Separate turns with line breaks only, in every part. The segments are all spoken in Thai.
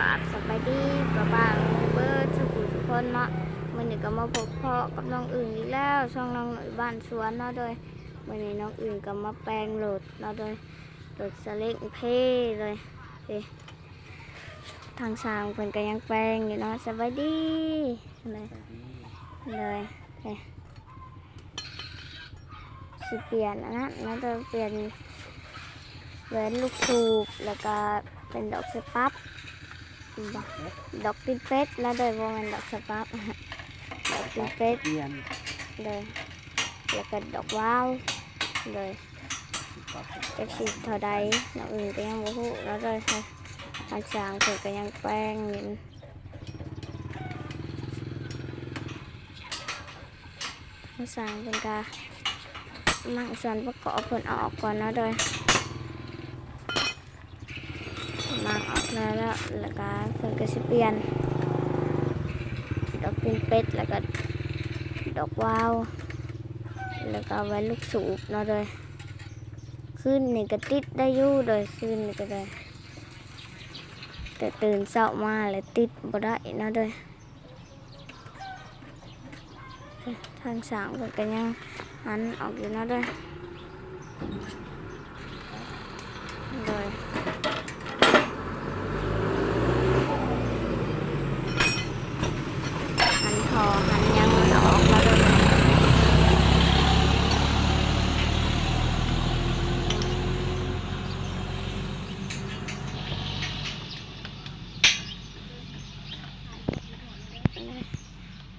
ราบสบายดีกับบางเบิร์ดสุขุทุกคนเนาะวันนี้ก็มาพบพ่อกับน้องอื่นอีกแล้วช่องน้องหน่อยบ้านสวนเนาะโดยวันนี้น้องอื่นก็มาแปลงโหลดเนาะโดยโหลดสเล็กเพ่เลยเพ่ทางสามคนก็ยังแปลงอยู่เนาะสบายดีเลยเลยเพ่สิเปลี่ยนอันนั้นนะโดยเปลี่ยนแหวนลูกสูบแล้วก็เป็นดอกสปั๊บ ดอกตินเป็ดแล้วโดยว่ามันดอกสปับดอกตินเป็ด
เปลี่ยน
เลยแล้วก็ดอกว้าวเลยจะสีเท่าใดน้องอื่นก็ยังบ่ฮู้แล้วเลยค่ะอันสางเพิ่นก็ยังแป้งอยู่อันสางเพิ่นก็มั่งส่วนประกอบเพิ่นเอาออกก่อนเนาะโดย มาแล้วแล้วแล้วก็เพิ่นก็สิเปลี่ยน ดอกตินเป็ดแล้วก็ดอกว้าวแล้วก็ไว้ลูกสูบเนาะเลยขึ้นนี่ก็ติดได้อยู่เลยขึ้นนี่ก็ได้แต่ตื่นเช้ามาเลยติดบ่ได้เนาะเลยทางสามเพิ่นก็ยังหันออกอยู่เนาะเลยเลยหันคอหันยังมันออกแล้วเลย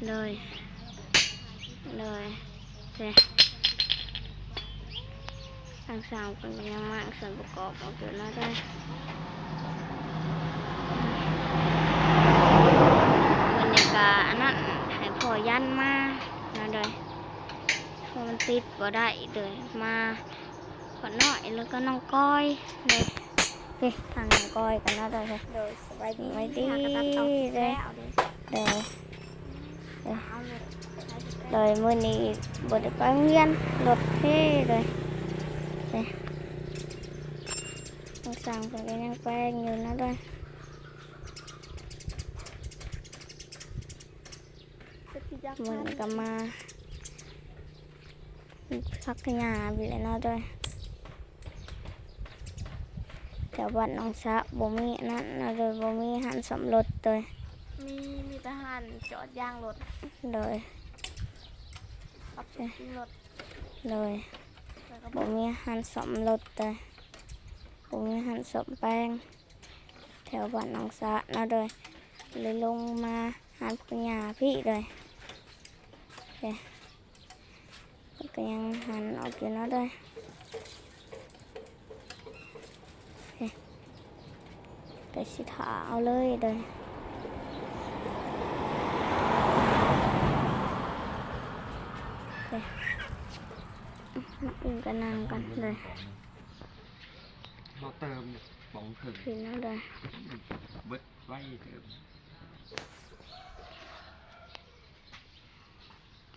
เลยเลยโอเคทางสามคนก็ยังมาก ส่วนประกอบออกอยู่แล้วได้วันนี้ก็อันนั้นให้พอยันมาแล้วเลยเพราะมันติดบ่ได้เลยมาขอน้อยแล้วก็น้องก้อยเลยโอเคทางน้องก้อยกันแล้วเลยโดยสบายดีสบายดีเลยเดี๋ยว rồi มื่อนี้บไดไปโรงเรียนรถเท่เลยเลย ต้องสั่งเพิ่นก็ยังแป้งอยู่นะด้วยมันก็มาพักขยาไปเลยนะด้วยแถวบ้านน้องสะบ่มีอันนั่นนะเลยบ่มีหันสำรถเลย
มีมีทหารจอดยางรถ
เลย
ขับขึ้นรถ
เลย
แล้วก็
บ่มีหันสมรถแต่บ่มีหันสมแป้งแถวบ้านหนองสะนะเลยเลยลงมาหันปัญญาพี่เลยโอเคก็ยังหันออกอยู่นะเลยไปสิถาเอาเลยเลยมาอื่นก็นั่งกันเลย
เราเติมบองถึง
พี่เนาะเลย
เบิดไว้เติม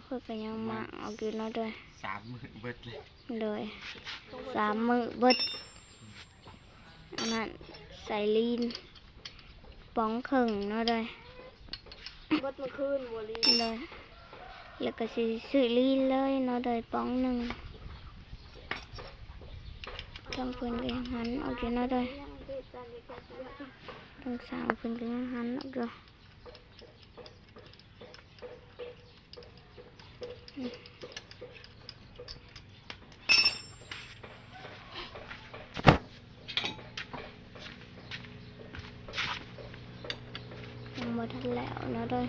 เพื่อก็ยังมาออกอยู่เนาะเลย
สามหมื่นเบิดเลย
เลยสามมือเบิดอันนั้นใส่ลีนป้องครึ่งเนาะเลย
รถมาคืนบัวลี
เลยแล้วก็สิซื้อลีนเลยเนาะเลยป้องหนึ่ง ต้องเพิ่นก็ยังหันออกอยู่เนาะเลย
ยังเด็ดจานเด็ดแค่เดียว
ต้องสามเพิ่นก็ยังหันออกอยู่อืมยังบ่ทันแล้วเนาะเลย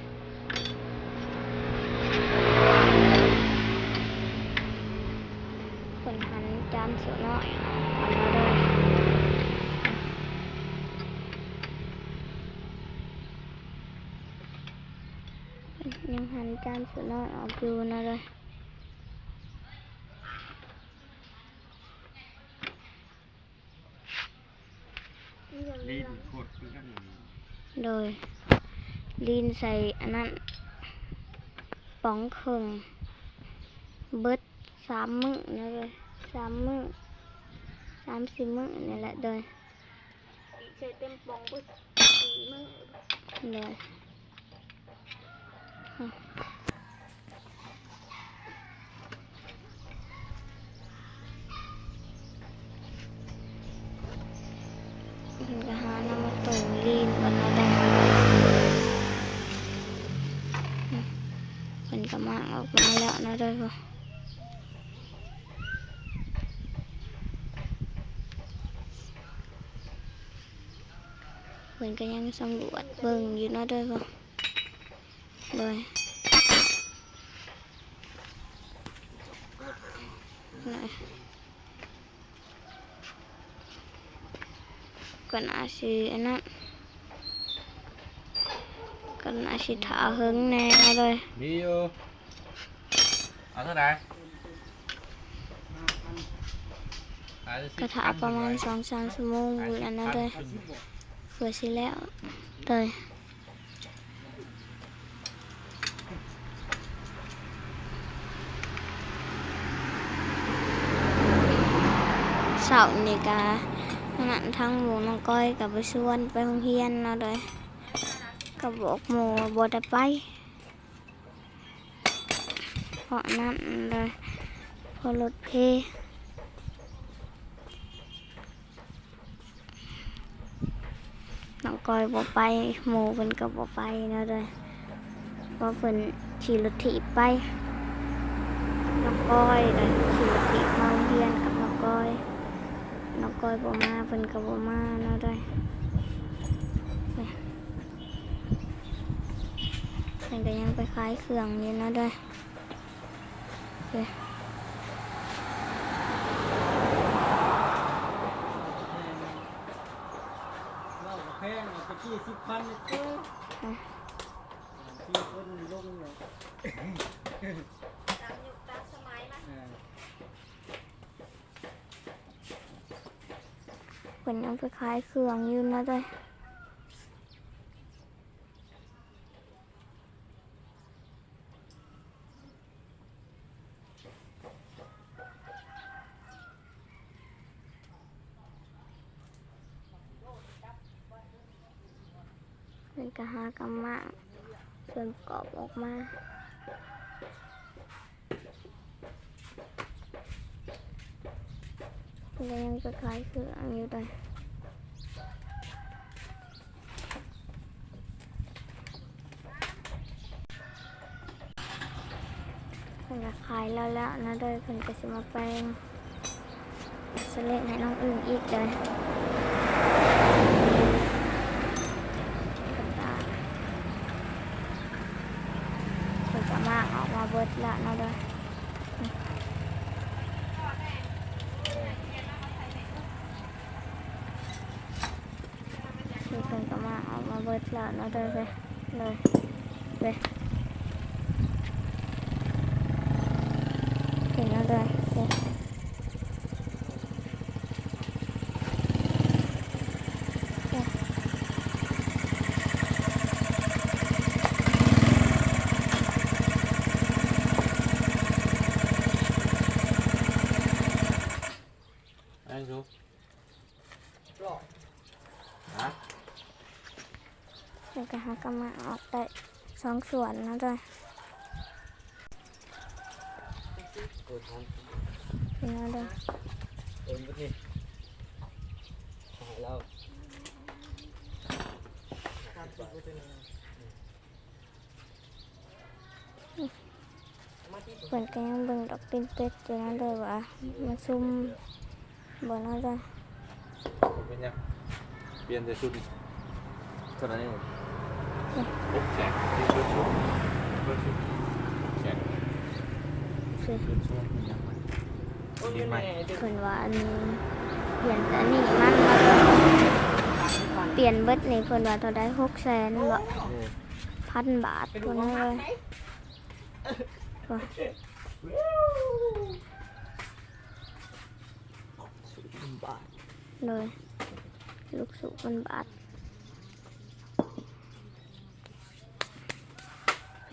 คนหันจานสวยน้อยเอามาเลย ยังหันจานสวยน้อยออกอยู่นะเลย
นี่ยัง
ลี
ลี
นโคตรเพื่อน
โดยลีนใส่อันนั้นป๋องครึ่งเบิดสามมื้อนะเลยสามมื้อสามสี่มื้อนี่แหละโดย
ใช้เต็มปองปุ๊บสี่มือ
เลยอืมเพิ่นก็หาน้ำมาตุ่มลีนก่อนเนาะได้อืมเพิ่นก็มาออก มาแล้วเนาะเด้อพ่อเพิ่นก็ยังสำรวจเบิ่งอยู่ เนาะเด้อพ่อเลยเลยก็น่าสิอันนั้นก็น่าสิถาหึงแน่เลย
มีอยู่เอาเท่าไหร่ขายได้สิบ
กระถาประมาณสองสามชั่วโมงอยู่แล้วนะเลยเผื่อสิแล้วเลยเสาร์นี่กะนั่นทั้งหมูน้องก้อยกับไปชวนไปโรงเรียนเนาะเลยก็บอกหมูบ่ได้ไป เพราะนั้นเลยพอรถเพน้องกอยบ่ไปหมูเพิ่นก็บ่ไปนะเด้อเพราะเพิ่นขี่รถถีบไปน้องกอยเด้อขี่รถถีบมาเรียนกับน้องกอยน้องกอยบ่มาเพิ่นก็บ่มานะเด้อนี่เพิ่นก็ยังไปขายเครื่องอยู่นะเด้อ เด้อ
เราแพงตะกี้สิบพันเจ้าที่คนลงเลย
ตามยุคตามสมัยมา
เพิ่นยังไปขายเครื่องอยู่เนาะเด้อเพิ่นก็หากำมาส่วนประกอบออกมาเพิ่นยังไปขายครื่องอยู่ด้อเพิ่นก็ขายแล้วแล้วนะโดยเพิ่นก็สิมาแปลงสเลดให้น้องอื่นอีกเลยเพิ่นก็เพิ่นก็มาออกมาเบิดละนะโดยนี่เพิ่นก็มาเอามาเบิดละนะโดยเลยเลยเลย เห็นแล้วเลยเนี่ยเนี่ย
ไอ้ชู
รอบ
ฮะ
มันก็หากำมาออกได้สองส่วนนะด้วย
กดของ
เห็นแล้วด้วย
เอ็นประเทศหายแล้ว
เปิดก็ยังเบิ่งดอกตินเป็ดอยู่นะด้วยว่ามันซุ่มบ่น่าจะ
เป็นยังเปลี่ยนแต่ชุดนี่เท่านั้นเอง แจกนี่ชุดชุดชุดชุดแจก
สิ
ชุดชุดเป็นยังไงดีไหม
เพิ่นว่าอันนี้เปลี่ยนแต่นนี้มันมาเลยเปลี่ยนเบิดนี่เพิ่นว่าเท่าได้หกแสนบ่พันบาทพุ่นนั่นเลยว่า
บาท
เลยลูกสุมันบาทโอเค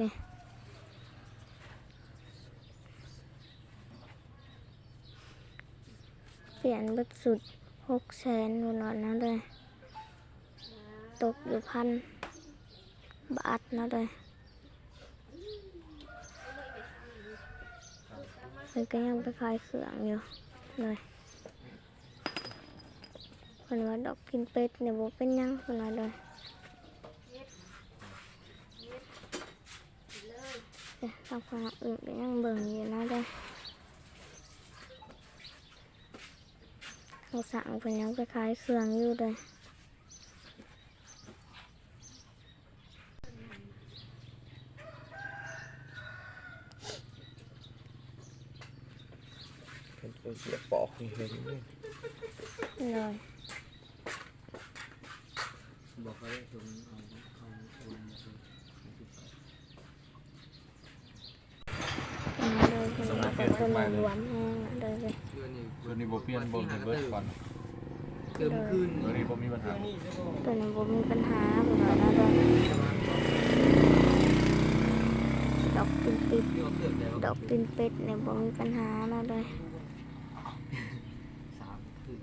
เปลี่ยนบัดสุดหกแสนวันนั้นเลยตกอยู่พันบาทนะเลยมันก็ยังไปขายเครื่องอยู่เลยคนว่าดอกกินเป็ดเนี่ยบ่เป็นยังคนว่าเลยเอ๊ะทางฝั่งอื่นก็ยังเบิ่งอยู่นะเลย เราสั่งเพิ่นยังไปขายเครื่องอยู่เลย
เป็นตัวเสียปอกนี่เห็นไหม
เลย
บอกเขาได้ชมเอาเอาชมมาชม
อืมเลยคนว่าเป็นคนรวมแห้งอะเลยเลย
เดือนนี้
ตัวนี้บ่เปลี่ยน บ่เห็นเบิดก่อน
เติมขึ้น
ตัวนี้บ่มีปัญหา
ตัวนี้บ่มีปัญหาบ่ว่านะเลยดอกตินปิด
ที่ว่าเกิดแล้ว
ดอกตินเป็ดเนี่ยบ่มีปัญหานะเลย
สามขึ้น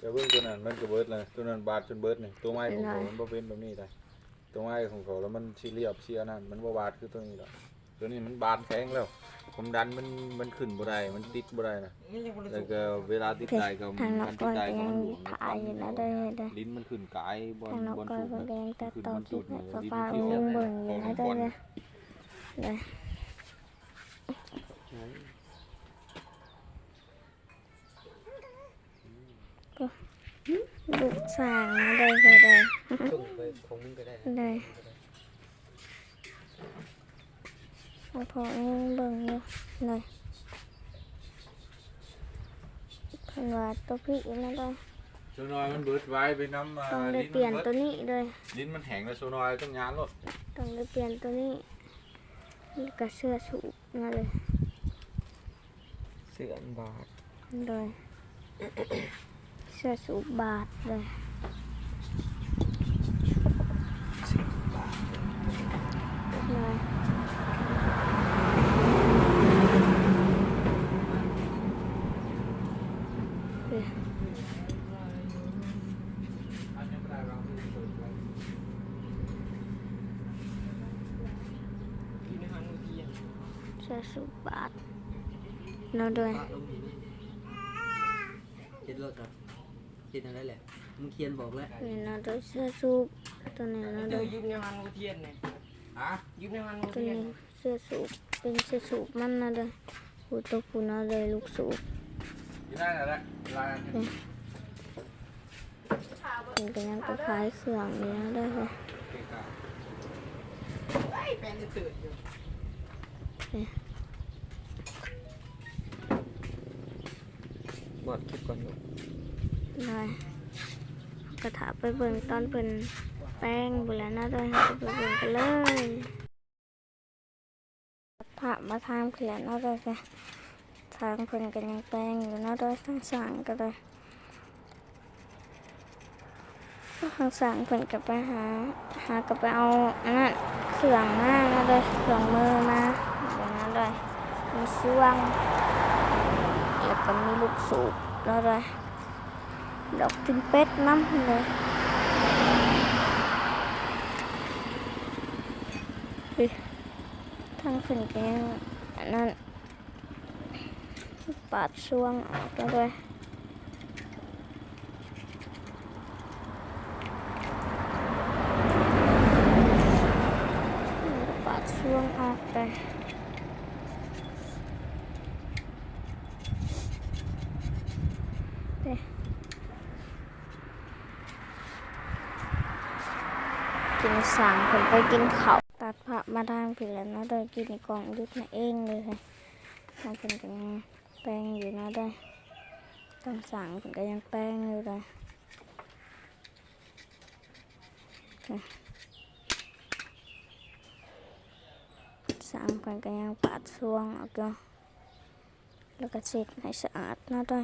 จะเบิ่งตัว นั้นมันก็เบิดเลยตัวนั้นบาดจนเบิดนี่ตัวไม้ของเขามันบ่เป็นแบบนี้ได้ตัวไม้ของเขาแล้วมันสิเรียบสิอันนั้นมันบ่บาดคือตัวนี้ดอกตัวนี้มันบาดแข็งแล้วผมดันมันมันขึ้นบ่ได้มันติดบ่ได้นะแล้วก็เวลาติดได้ก็
ทางน
มั
ก
น
ก้
ติ
อ
ด
ย
ได้
ก็
ก็
ยั
มั
ง
นหลวม
ถ่ายอยู่นะเลยเลย
ลิ้นมันขึ้นกายบอล
ทางนก
บอล
ก้อย
สุด
ก็
นะ
ยังตัด
ขึ้น
ต่อบ
อล
คลิ
สุ
ป
ด
ให้
เนี่ย
ฟ้า
ลิ้น
ฟ้า
มัน
เบิ่
เขียว
งเบิ่งอยู่นะเลยเลย เลยลูกสร้างนะเลยเลยเลย
ส่งไปคงมึงก็ได้นะ
เลยเอาพอยังเบิ่งอยู่เลยเพิ่นว่าตัวพี่นะเลย
โซนอยมันเบิดไว้ไปน้ำ
ต้องได้เปลี่ยนตัวนี้เลย
ลิ้นมันแห้งแล้วโซนอยต้องยานรถ
ต้องได้เปลี่ยนตัวนี้นี่ก็เสื้อสูบนะเลย
เสื่อมบาท
เลย เสื้อสูบบาทเลยเลยเลย
กินอาหารมื้อเที่ยง
เสื้อสูบบาทเนาะเลย
ปะลงอยู่นี่เจ็ดรถครับ เจ็ดอะไรแหละมึงเขียนบอกแล้ว
นี่เนาะเลยเสื้อสูบตัวนี้เนาะเล
เดี๋ยวยยืมในฮันกูเทียนเนี่ย
ฮะ
ยืมในฮันกู
ตัว
เทียน
นี้เสื้อสูบเป็นเสื้อสูบมันนะเลยหูตัวกูเนาะเลยลูกสูบ
ที่นั่นแหละลาย
เป็นก็ยังไปขายเครื่องอยู่นะเลยค่ะ
เก่งกา
แฟนจะตื่นอยู่
บอดคลิปก่อนอ ยู่
ได้กระถาไปเบิ่งตอนเพิ่นแป้งบุแล้วนเลยค่ะไปเบิ่งกันเลยพระมาทำขึ้นแล้วเนาะเลยค่ะทางเพิ่นก็ยังแป้งอยู่เนาะเลยทั้งสั่งก็เลยทางสั่งเพิ่นก็ไปหาหาก็ไปเอาอันนั้นเครื่องมาเนาะเลยเครื่องมือมาเดี๋ยวนะเลยมีช่วงแล้วก็มีลูกสูบแล้วเลย ดอกตินเป็ดน้ำเลยทั้งฝนแกงอันนั้นปาดช่วงออกแล้วยปาดช่วงออกเลย กินสั่งผมไป กินเขาตัดผักมาทางผิดแล้วนาะได้กินในกล่องยุดมาเองเลยค่ะทาเป็นกันแป้งอยู่นาะได้ต้องสั่งเป็นก็ยังแป้งอยู่เลยสั่งเป็นก็ยังปาดช่วงออกอยู่แล้วก็เช็ดให้สะอาดนาะได้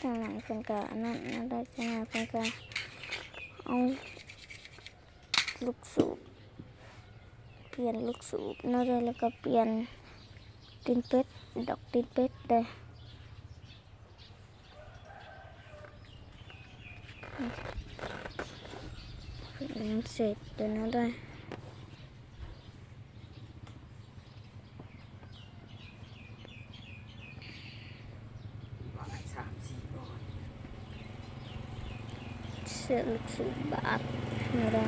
ทางไหน เพิ่นก็อันนั้นนะได้จังไงเพิ่นก็เอาลูกสูบเปลี่ยนลูกสูบเนาะเลยแล้วก็เปลี่ยนตีนเป็ดดอกตีนเป็ดได้เพิ่นก็ยังเสร็จเดี๋ยวนะได้
บาทสามสี่ร้อย
เสื้อลูกสูบบาทนะได้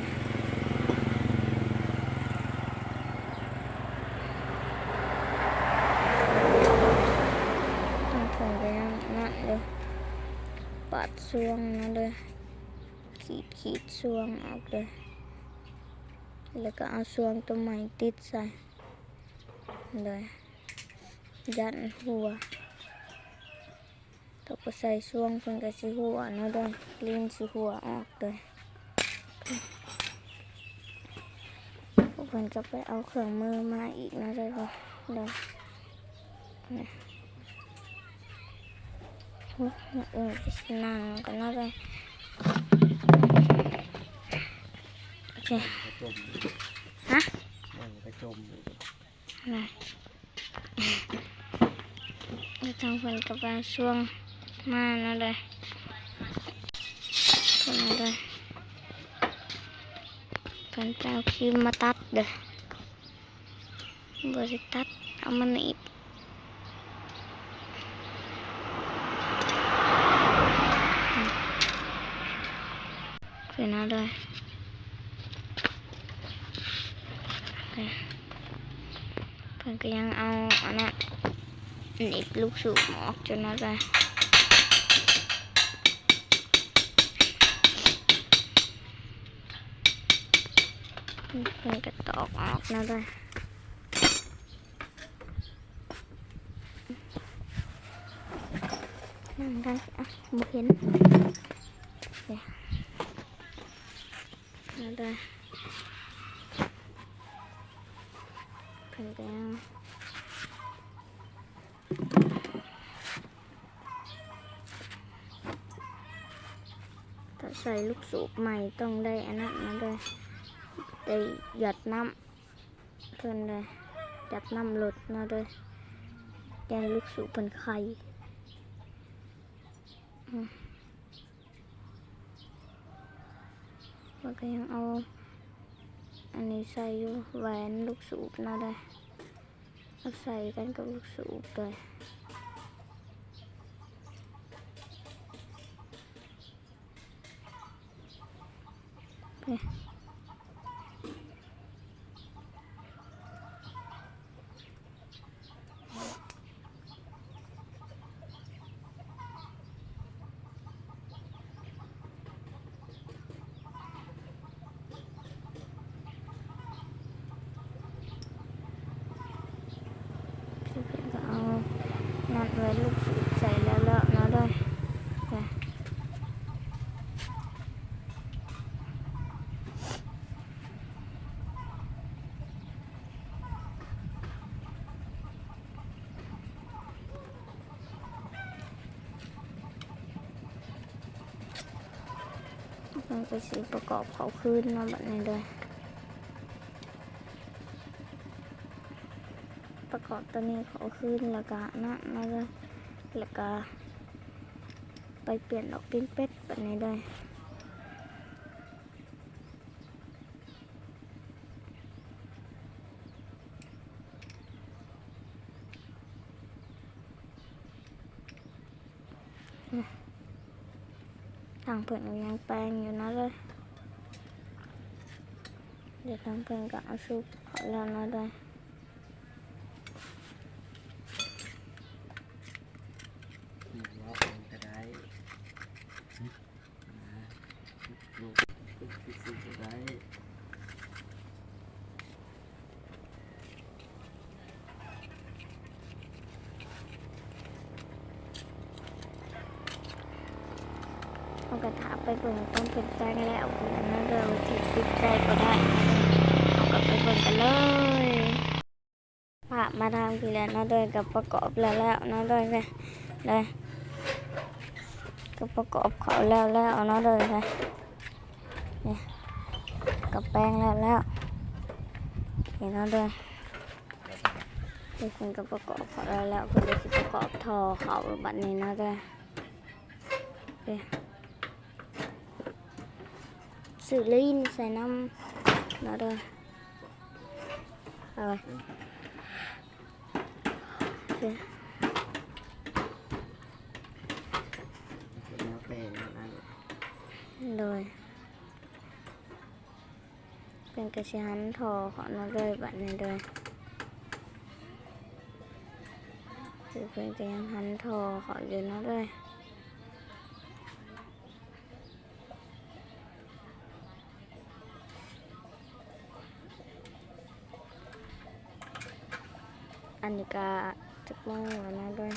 ต้องผงไปยังนั่นเลยปา กเลยแล้วก็เอาซวงตัวใหม่ติดใส่เลยยันหัวตกใส่ช่วงเพิ่นก็สิหัวเนาะเด้อลิ้นสิหัวออกเลยพวกเพิ่นก็ไปเอาเครื่องมือมาอีกเนาะเด้อเด้อนี่โอ้ยเออสินั่งกันเนาะเด้อโอเค
กระจม
ฮะ
มันกระจม
อะไรไอ้ท มางเพิ่นก็ไปช่วนาะเด้อเพิ่นเอาเด้อกันไปเอาครีมมาตัดเด้อบริตัดเอามันอีกเป็นอะไรเพิ่อนก็ยังเอาอันนั้นหนีบลูกสูบออกจนอะไรเพิ่ นก็ตอกออกนะด้วยนั่งได้อะบ่เห็นเดี๋ยวนะด้วยเพิ่นก็ยังถ้าใส่ลูกสูบใหม่ต้องได้อันนั้นนะด้วย ได้หยัดน้ำเพิ่นเลยหยัดน้ำหลดมาเลยแกงลูกสูบเป็นไข่อืมแล้วก็ยังเอาอันนี้ใส่แหวนลูกสูบนะได้เอาใส่กันกับลูกสูบเลยไป พี่เพื่อนก็เอานัดไว้ ลูกใส่แล้วแล้วนะด้วยมันก็สีประกอบเขาคืนมาแบบนี้ด้วย ประกอบตัวนี้เขาขึ้นแล้วก็นะแล้วก็แล้วก็ ไปเปลี่ยนดอกปิ้นเป็ดแบบนี้ได้ทางเพื่อนยังแปลงอยู่นะเลยเดี๋ยวทางเพื่อนก็เอาซุปเขาแล้วนะด้วย
หนึ่งรอบมันก็ได้นะลูกลูกที่สี่ก็ได้
เอา กระถาไปเบิ่งต้องเป็นแป้งแล้วนะเดี๋ยวที่ติดใจก็ได้เอากลับไปเบิ่งกันเลยพามาทำทีแล้วนะเดยกับประกอบแล้วแล้วนะเดยเลยเลยก็ประกอบเขาแล้วแล้วเนาเลยค่ะเนี่ยกับแป้งแล้วแล้วเห็นเนาะเลยเดี๋ยวคุณก็ประกอบเขาแล้วแล้วคุณจะสิประกอบทอเขาบัดนี้เนาะเลยเดี๋ยวสื่อลีนใส่น้ำเนาะเลยเอาไปเดี๋ยว
เป็นแนวแปล
ยเป็นกระชิหันทอขอมาเลยบัดนี้โดยคือเป็นกระชิหันทอขออยู่เนาะเลย นนี้ก็จักโมงแล้วนะด้วย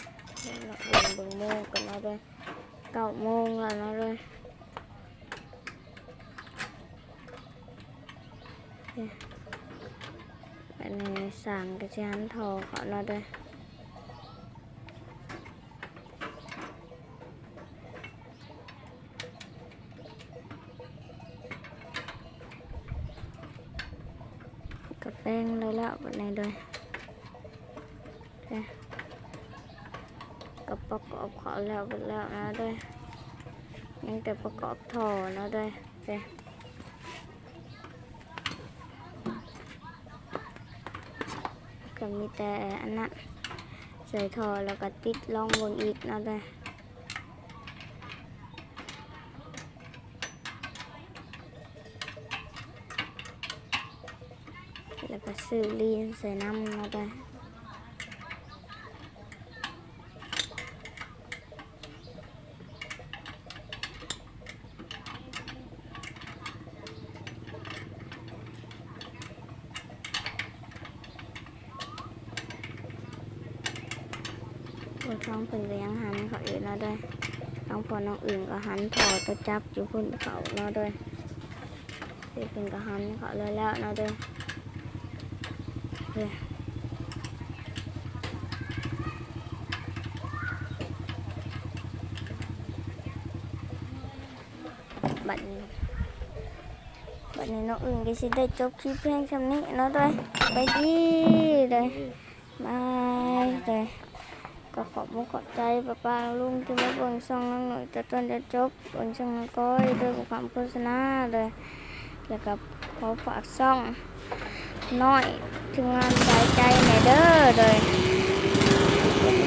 เบิ่งเบิ่งโมงกันเนาะด้วยเก้าโมงแล้วนะด้วยอันนี้สั่งกระเทียมทอขอเราด้วยกับแป้งเลยแล้ววันนี้ด้วยกับประกอบขอ แล้วหมดแล้วนะด้วยยังแต่ประกอบทอนะด้วยเนี่ยก็มีแต่อันนั้นใส่ท่อแล้วก็ติดล่องบนอีกนะเลยแล้วก็ซื้อลีนใส่น้ำนะเลยบนท้องเพิ่นก็ยังหันเขาอยู่เนาะเลยน้ องพอน้องอื่นก็หันถอตัวจับอยู่พุ่นเขาเนาะเลยเพิ่นเพิ่นก็หันเขาเลยแล้วเนาะเลยเด้อบัดนี้บัดนี้น้องอื่นก็สิได้จบคลิปเพียงคำนี้เนาะเลยไปดีเลยบายเลย ก็ขอบมุกขอบใจป้าป้าลุงที่มาเบิ่งช่องน้องหน่อยแต่ต้นจะจบเบิ่งช่องน้องก้อยด้วยความโฆษณาเลยแล้วก็ขอฝากช่องน้อยทีมงานสายใจไหนเด้อเลย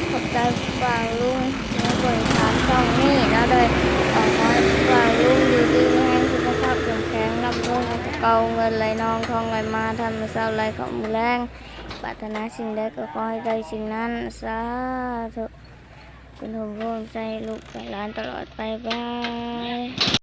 ขอบใจป้าลุงที่มาเบิ่งทางช่องนี้นะเลยขอให้ป้าลุงดูดีมีแรงสุขภาพแข็งแรงร่ำรวยเก่าเงินไหลนองทองไหลมาทำมาเศร้าไหลของมือแรง ปรารถนาสิ่งใดก็ขอให้ได้สิ่งนั้น สาธุคุณโฮมร่วมใจลูกหลานตลอดไปบาย